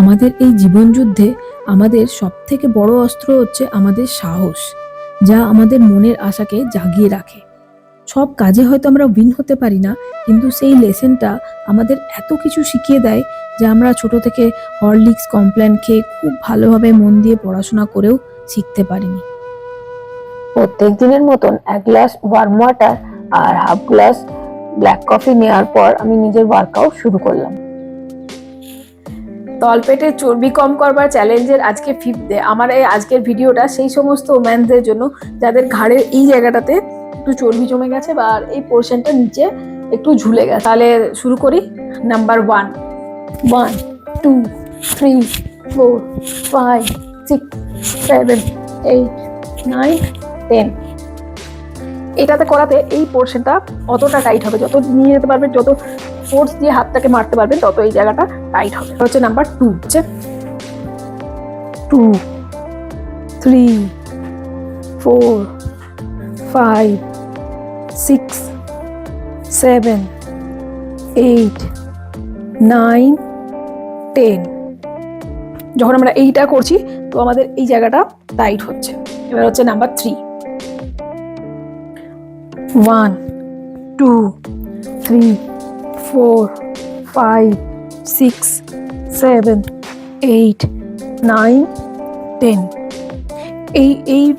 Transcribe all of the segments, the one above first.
আমাদের এই জীবন যুদ্ধে আমাদের সব থেকে বড় অস্ত্র হচ্ছে আমাদের সাহস, যা আমাদের মনের আশাকে জাগিয়ে রাখে। সব কাজে হয়তো আমরা উইন হতে পারি না, কিন্তু সেই লেসেনটা আমাদের এত কিছু শিখিয়ে দেয় যে আমরা ছোট থেকে হরলিক্স কমপ্ল্যান খেয়ে খুব ভালোভাবে মন দিয়ে পড়াশোনা করেও শিখতে পারিনি। প্রত্যেক দিনের মতন এক গ্লাস ওয়ার্ম ওয়াটার আর হাফ গ্লাস ব্ল্যাক কফি নেওয়ার পর আমি নিজের ওয়ার্কআউট শুরু করলাম। তলপেটে চর্বি কম করবার চ্যালেঞ্জের আজকে ফিফথ ডে আমার এই আজকের ভিডিওটা সেই সমস্ত ওম্যানদের জন্য, যাদের ঘাড়ের এই জায়গাটাতে একটু চর্বি জমে গেছে বা এই পোর্শনটা নিচে একটু ঝুলে গেছে। তাহলে শুরু করি। Number one one two three four five six seven eight nine ten এটাতে করাতে এই পোর্শনটা অতটা টাইট হবে। যত নিয়ে যেতে পারবেন যত ফোর্স দিয়ে হাতটাকে মারতে পারবেন তত এই জায়গাটা টাইট হবে। হচ্ছে নাম্বার টু হচ্ছে two, three, four, five, six, seven, eight, nine, ten. যখন আমরা এইটা করছি, তো আমাদের এই জায়গাটা টাইট হচ্ছে। এবার হচ্ছে number three. One, two, three, four, five six, seven, eight, nine, ten. এই এই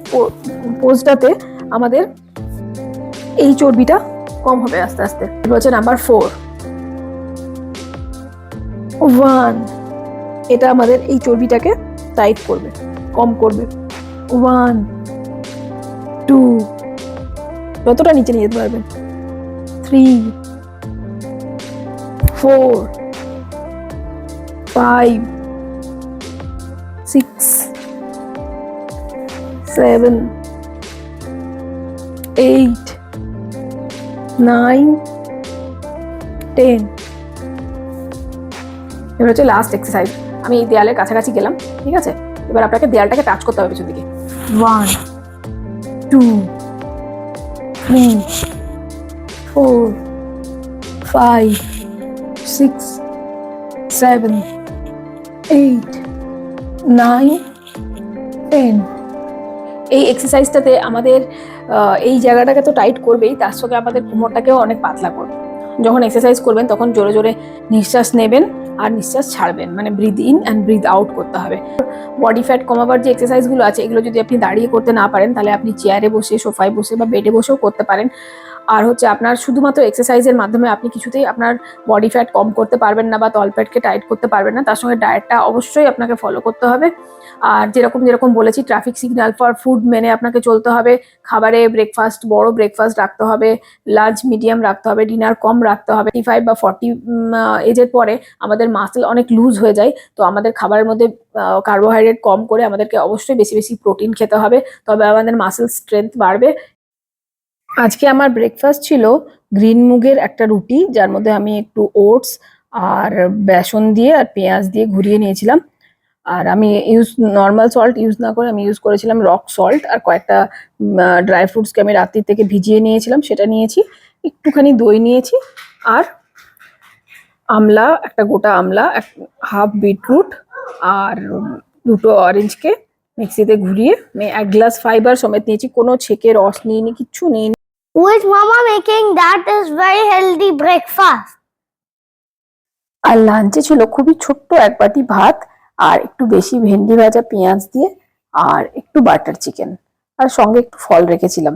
পোজটাতে আমাদের এই চর্বিটা কম হবে আস্তে আস্তে। হচ্ছে নাম্বার ফোর। ওয়ান। এটা আমাদের এই চর্বিটাকে টাইট করবে, কম করবে। ওয়ান। টু। যতটা নিচে নিয়ে যেতে পারবেন। Three. Four. Five six seven eight nine ten এবার হচ্ছে লাস্ট এক্সারসাইজ আমি এই দেয়ালের কাছাকাছি গেলাম, ঠিক আছে? এবার আপনাকে দেয়ালটাকে টাচ করতে হবে পিছন দিকে। One two three four five six seven eight nine ten এই এক্সারসাইজটাতে আমাদের এই জায়গাটাকে তো টাইট করবেই, তার সঙ্গে আমাদের কোমরটাকেও অনেক পাতলা করবে। যখন এক্সারসাইজ করবেন, তখন জোরে জোরে নিঃশ্বাস নেবেন আর নিঃশ্বাস ছাড়বেন। মানে breathe in and breathe out করতে হবে। বডি ফ্যাট কমাবার যে এক্সারসাইজগুলো আছে, এগুলো যদি আপনি দাঁড়িয়ে করতে না পারেন, তাহলে আপনি চেয়ারে বসে সোফায় বসে বা বেডে বসেও করতে পারেন। আর হচ্ছে আপনার শুধুমাত্র এক্সারসাইজের মাধ্যমে আপনি কিছুতেই আপনার বডি ফ্যাট কম করতে পারবেন না বা তলপেটকে টাইট করতে পারবেন না, তার সঙ্গে ডায়েটটা অবশ্যই আপনাকে ফলো করতে হবে। আর যেরকম যেরকম বলেছি ট্রাফিক সিগন্যাল ফর ফুড মেনে আপনাকে চলতে হবে। খাবারে ব্রেকফাস্ট বড় ব্রেকফাস্ট রাখতে হবে। লাঞ্চ মিডিয়াম রাখতে হবে। ডিনার কম রাখতে হবে। ফাইভ বা ফর্টি এজের পরে আমাদের মাসেল অনেক লুজ হয়ে যায়। তো আমাদের খাবারের মধ্যে কার্বোহাইড্রেট কম করে আমাদেরকে অবশ্যই বেশি বেশি প্রোটিন খেতে হবে। তবে আমাদের মাসেল স্ট্রেংথ বাড়বে। আজকে আমার ব্রেকফাস্ট ছিল গ্রিন মুগের একটা রুটি, যার মধ্যে আমি একটু ওটস আর বেসন দিয়ে আর পেঁয়াজ দিয়ে ঘুরিয়ে নিয়েছিলাম। আর আমি ইউজ নর্মাল সল্ট ইউজ না করে আমি ইউজ করেছিলাম রক সল্ট আর কয়েকটা ড্রাই ফ্রুটসকে আমি রাত্রি থেকে ভিজিয়ে নিয়েছিলাম, সেটা নিয়েছি। একটুখানি দই নিয়েছি আর আমলা, একটা গোটা আমলা, এক হাফ বিটরুট আর দুটো অরেঞ্জকে মিক্সিতে ঘুরিয়ে আমি এক গ্লাস ফাইবার সমেত নিয়েছি। কোনো ছেঁকে রস নিইনি, কিচ্ছু নিইনি। With mama making that is very healthy breakfast. আর লাঞ্চে ছিল খুবই ছোট্ট এক বাটি ভাত, আর একটু বেশি ভেন্ডি ভাজা, পেঁয়াজ দিয়ে, আর একটু বাটার চিকেন আর সঙ্গে একটু ফল রেখেছিলাম।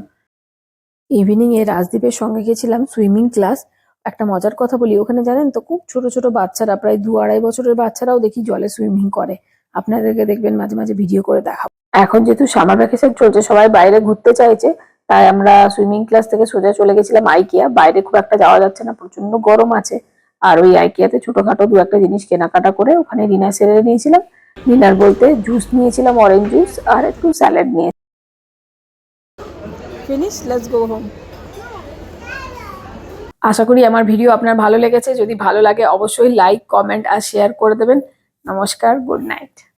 ইভিনিং এ রাজদীপের সঙ্গে গেছিলাম সুইমিং ক্লাস একটা মজার কথা বলি, ওখানে জানেন তো, খুব ছোট ছোট বাচ্চারা, প্রায় দু আড়াই বছরের বাচ্চারাও দেখি জলে সুইমিং করে। আপনাদেরকে দেখবেন মাঝে মাঝে ভিডিও করে দেখাবো। এখন যেহেতু সামার ভ্যাকেশন চলছে, সবাই বাইরে ঘুরতে চাইছে তাই আমরা সুইমিং ক্লাস থেকে সোজা চলে গেছিলাম আইকিয়া বাইরে খুব একটা যাওয়া যাচ্ছে না প্রচণ্ড গরম আছে। আর ওই আইকিয়াতে ছোটখাটো দু একটা জিনিস কেনাকাটা করে ওখানে ডিনার সেরে নিয়েছিলাম। ডিনার বলতে জুস নিয়েছিলাম অরেঞ্জ জুস আর একটু স্যালাড নিয়ে। ফিনিশ লেটস গো হোম আশা করি আমার ভিডিও আপনার ভালো লেগেছে। যদি ভালো লাগে অবশ্যই লাইক কমেন্ট আর শেয়ার করে দেবেন। নমস্কার গুড নাইট